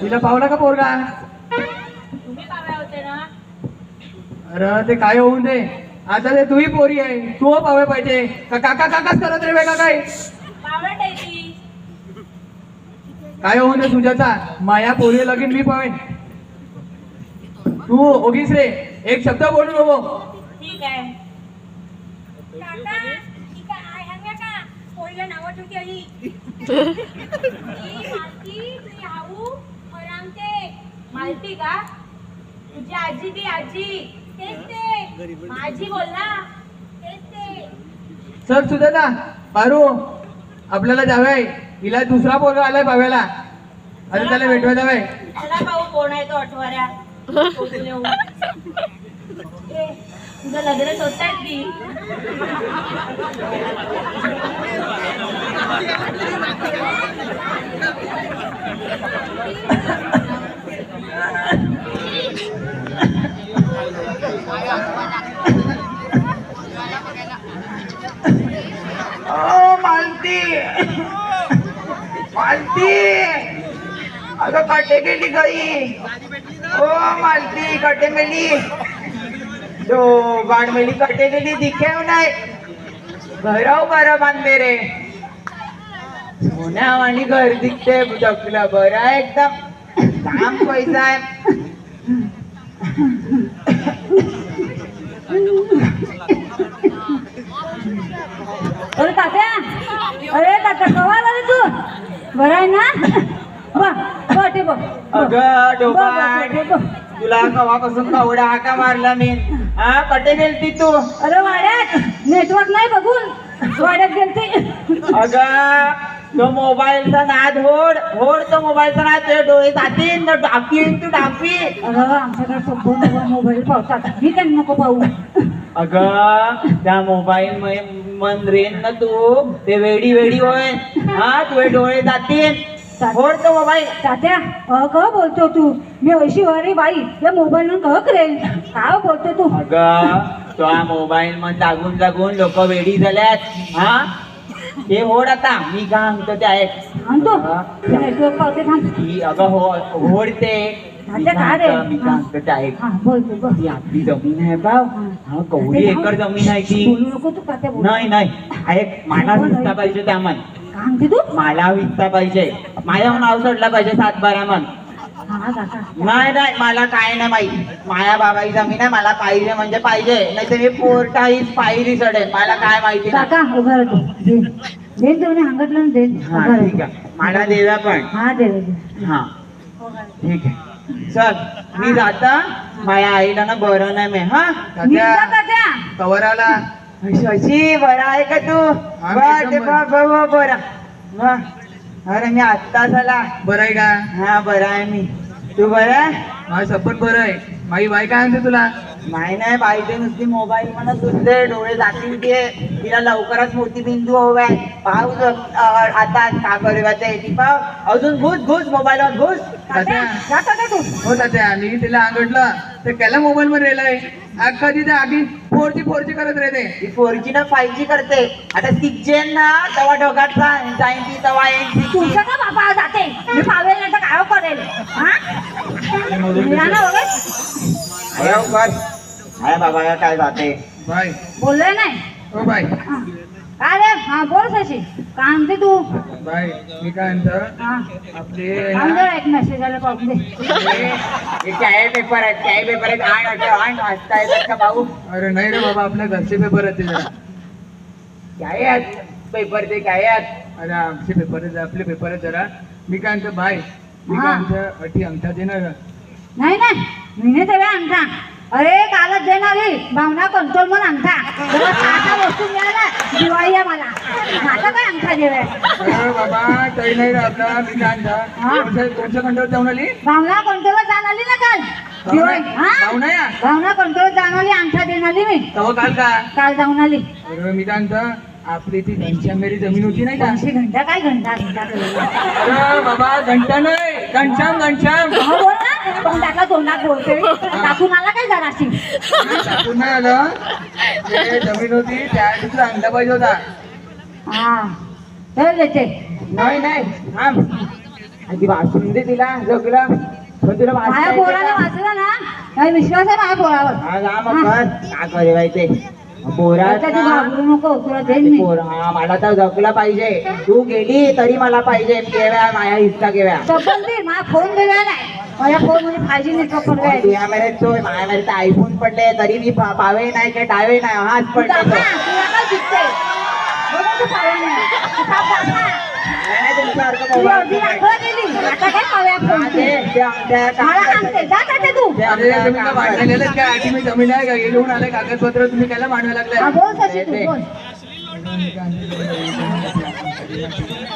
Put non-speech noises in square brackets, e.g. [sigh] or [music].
तुला पावला का पोरगा. तुम्ही पाव्या होते ना? अरे ते काय होऊन दे. आता ते तूही पोरी आहे. तू पावे पाहिजे. का काका काकाच करत रे वेगळा काय काय होऊन दे तुझ्याचा? माया पोरी लगीन मी पावेन. तू ओगीस रे. एक शब्द बोलू नको. ठीक आहे काका ठीक आहे ह्यांना का पोरीला नाव ठेवते आई. [laughs] मालती तुझी हाऊ अरामते मालती का? तुझी आजी ती आजी. तेच ते. माझी बोल ना. तेच ते. सर तुझं ना पारू. आपल्याला जावे हिला दुसरा पोरगा आलाय पाव्याला अरे त्याला भेटवाय जावे चला भाऊ कोण आहे तो. ए, [laughs] तुझं लग्न शोधतायत की? मालती. मालती. अगं काटे गेली गाई. ओ मालती काटे मेली काटे गेली दिखेव नाही घराव बरं बांधले रे. सोन्या आणि घर दिखते जगला बरं एकदम. काम पैसा आहे. अरे तात्या अरे तात्या कवा रे तू? बरं आहे ना? बघ. अगं डोबाड. तुला कवापासून कवडा हाका मारला मी. हा कटे गेलती तू? अरे वाड्यात नेटवर्क नाही बघून. वाड्यात गेलते. अगं तो मोबाईलचा नाद होड होड तो मोबाईलचा नाद तुझे डोळे जातील ना डाकीन तू डाकी. आमच्याकडे सगळं मोबाईल पावतात. मी त्यांना नको पाहू? अगं त्या मोबाईल मन रेन ना तू ते वेडी वेडी होय. हा तुझे डोळे जातील. होड तो मोबाईल तात्या अ क बोलतो तू? मी अशी वारी बाई या मोबाईल कह करेल? काय बोलतो तू? अगं तो मोबाईल मध्ये लागून लागून लोक वेडी झाल्यात. हा? ते होड आता. मी का म्हणतो ते ऐक सांगतो नेटवर्क पावते थांब. की अगं हो होडते मी काय रे? मी म्हणतो ते ऐक हा बोलतो बोल. आपली जमीन आहे बाव हा. कवडी एकर जमीन आहे ती. बोलू नको तू तात्या बोल. नाही नाही. ऐक मला विकता पाहिजे त्या काय म्हणते तू? मला विकता पाहिजे. माझ्या नाव सोडला पाहिजे सात बारा मन. हा नाही नाही मला काय नाही माहिती माया बाबाई जमीन आहे मला पाहिजे म्हणजे पाहिजे. नाही तर मी पोरटाईच पायरी चढेल मला काय माहिती काका उभा राहतो हा ठीक. आहे. मला देव्या पण. हा दे दे, दे. हा. ठीक आहे. चल मी जाता. माझ्या आईला ना बरं नाही मी. हा तात्या कवराला. शशी बरा आहे का तू? बर बरा. अरे मी आत्ता झाला बरं आहे का? हा बरा आहे मी. तू बरा आहे? माझं सपन बरं आहे. माझी बाई काय म्हणते तुला? नाही नाही बाईचे नुसती मोबाईल म्हणत तुझे डोळे जातील ते तिला लवकरच मोठी बिंदू हवाय पाहू अ- आता का करूया ते. पाव अजून घुस घुस मोबाईलवर घुस. तू हो तात्या मी तिला अंगठलं. ते केला मोबाईल मध्ये रेलाय अख्खा तिथे आधी फोर जी फोर जी करत राहते. फोर जी ना फाईव्ह जी करते. आता सिक्स जी ना तेव्हा ढोगात जाईन ती तेव्हा येईन तुमचं का बाबा जाते? मी पावेल नाही तर काय करेल? हा? ना अरे बाबा काय जाते? बाय. बोललोय नाही? ओ बाय. हा. काय रे? हा बोल शशी काय तू? बाय मी काय म्हणतो? हा. आपले एक पाहून दे. हे काय पेपर आहेत काय पेपर आहेत. आण आण वाचता येतात का भाऊ. अरे नाही रे बाबा आपल्या घरचे पेपर आहेत ते जरा. काय आहेत पेपर ते काय आहेत. अरे आमचे पेपर आहेत आपले पेपर आहेत जरा. मी काय म्हणतो बाय मी काय हा. म्हणतो अटी अंगठा देणार? नाही नाही. मीने तेव्हा अंगठा. अरे कालच देणारी भावना कंट्रोल म्हणून अंगठा वस्तू मिळाला दिवाळी आहे मला. माझा काय अंगठा देवे अरे बाबा काही नाही रे आपला मी काय. म्हणतो कोणत्या- कोणत्या खंडावर जाऊन आली? भावना कंट्रोल जाण आली ना काल? दिवाळी हा? भावना कंट्रोल जाऊन आली अंगठा देऊन आली मी. काल का? काल जाऊन आली. मी काय आपली ती घनश्यामेरी जमीन होती नाही का? घंटा काय घंटा? घंटा बाबा घंटा नाही. घनश्याम घनश्याम. त्याला तोंडात बोलते टाकून आला काय जराशी? टाकून नाही आलं. ते जमीन होती त्या तुला अंडा पाहिजे होता. हा. देते. नाही नाही थांब. आधी वाचून दे तिला जगला. पण तुला माझ्या? वाचलं ना? विश्वास आहे माझ्या पोरावर. हा जा हा. मला तर जगला पाहिजे. तू गेली तरी मला पाहिजे केव्या माया हिस्सा केव्या. फोन दिला नाही माझ्या फोनमध्ये फाय जी नेटवर्क तुझ्या पडवायचं मेरे चोय माझ्या मेरे आयफोन पडले तरी मी पा- पावे नाही काय डावे नाही हाच पडले तो. काय दिसते बघ तू पाव्या नाही. तू साप दाखवा. नाही, नाही, तुमच्यासारखं तू मोबाईल अर्धी नाही. दाखवा गेली आता काय पाव्या हा, फोन ते- ते आमच्या- मला सांगते जा तात्या तू. ते अरे आमच्या तुम्ही काय वाढलेलं काय? आधी मी जमीन आहे का? घेऊन आले कागदपत्र तुम्ही काय मांडायला हा